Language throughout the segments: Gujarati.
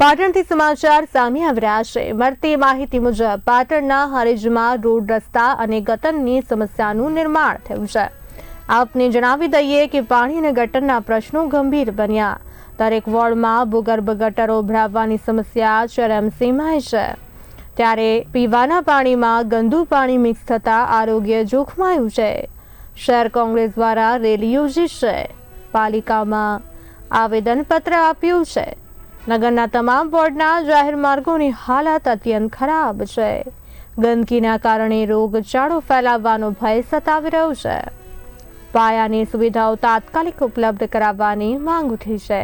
પાટણથી સમાચાર સામે આવ્યા છે. મળતી માહિતી મુજબ, પાટણના હરેજમાં રોડ રસ્તા અને ગટરની સમસ્યાનું નિર્માણ થયું છે. આપને જણાવી દઈએ કે પાણી અને ગટરના પ્રશ્નો ગંભીર બન્યા. દરેક વોર્ડમાં ભૂગર્ભ ગટરો ભરાવવાની સમસ્યા ચરમસીમાય છે. ત્યારે પીવાના પાણીમાં ગંદુ પાણી મિક્સ થતાં આરોગ્ય જોખમાયું છે. શહેર કોંગ્રેસ દ્વારા રેલી યોજી છે. પાલિકામાં આવેદનપત્ર આપ્યું છે. નગરના તમામ વોર્ડના જાહેર માર્ગોની હાલત અત્યંત ખરાબ છે. ગંદકીના કારણે રોગચાળો ફેલાવવાનો ભય સતાવી રહ્યો છે. પાયાની સુવિધાઓ તાત્કાલિક ઉપલબ્ધ કરાવવાની માંગ ઉઠી છે.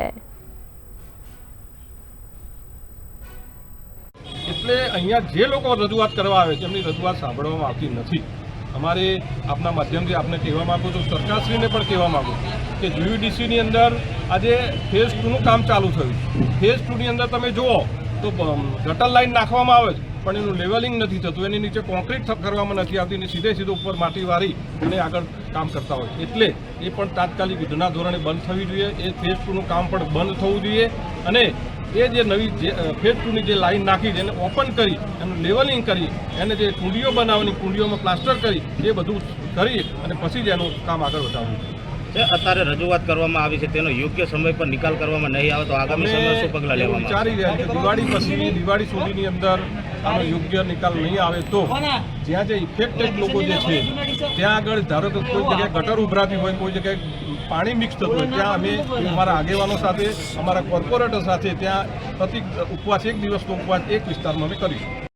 એટલે અહીંયા જે લોકો રજૂઆત કરવા આવે છે, એમની રજૂઆત સાંભળવામાં આવતી નથી. અમારે આપના માધ્યમથી આપને કહેવા માગું છું, સરકારશ્રીને પણ કહેવા માગું છું. કે જીયુડીસીની અંદર આજે ફેઝ ટુનું કામ ચાલુ થયું ફેઝ ટુની અંદર તમે જુઓ તો ગટર લાઇન નાખવામાં આવે છે, પણ એનું લેવલિંગ નથી થતું. એની નીચે કોન્ક્રીટ કરવામાં નથી આવતી અને સીધે સીધું ઉપર માટી વારી અને આગળ કામ કરતા હોય એટલે એ પણ તાત્કાલિક યુદ્ધના ધોરણે બંધ થવી જોઈએ. એ ફેઝ ટુનું કામ પણ બંધ થવું જોઈએ અને એ જે નવી જે ફેઝ ટુની જે લાઇન નાખી છે, એને ઓપન કરી, એનું લેવલિંગ કરી, એને જે કુંડીઓ બનાવવાની, કુંડીઓમાં પ્લાસ્ટર કરી, એ બધું કરી અને પછી જ એનું કામ આગળ વધારવું જે અત્યારે રજૂઆત કરવામાં આવી છે તેનો યોગ્ય સમય પર નિકાલ કરવામાં નહીં આવે તો આગામી સમયમાં શું પગલાં લેવામાં વિચારી રહ્યા છે દિવાળી પછી દિવાળી સુધીની અંદર આનો યોગ્ય નિકાલ નહીં આવે તો જ્યાં જે ઇફેક્ટેડ લોકો જે છે ત્યાં આગળ ધારો કે કોઈ જગ્યાએ ગટર ઉભરાતી હોય કોઈ જગ્યાએ પાણી મિક્સ થતું હોય ત્યાં અમે અમારા આગેવાનો સાથે અમારા કોર્પોરેટર સાથે ત્યાં પ્રતિક ઉપવાસ એક દિવસનો ઉપવાસ એક વિસ્તારમાં અમે કરીશું.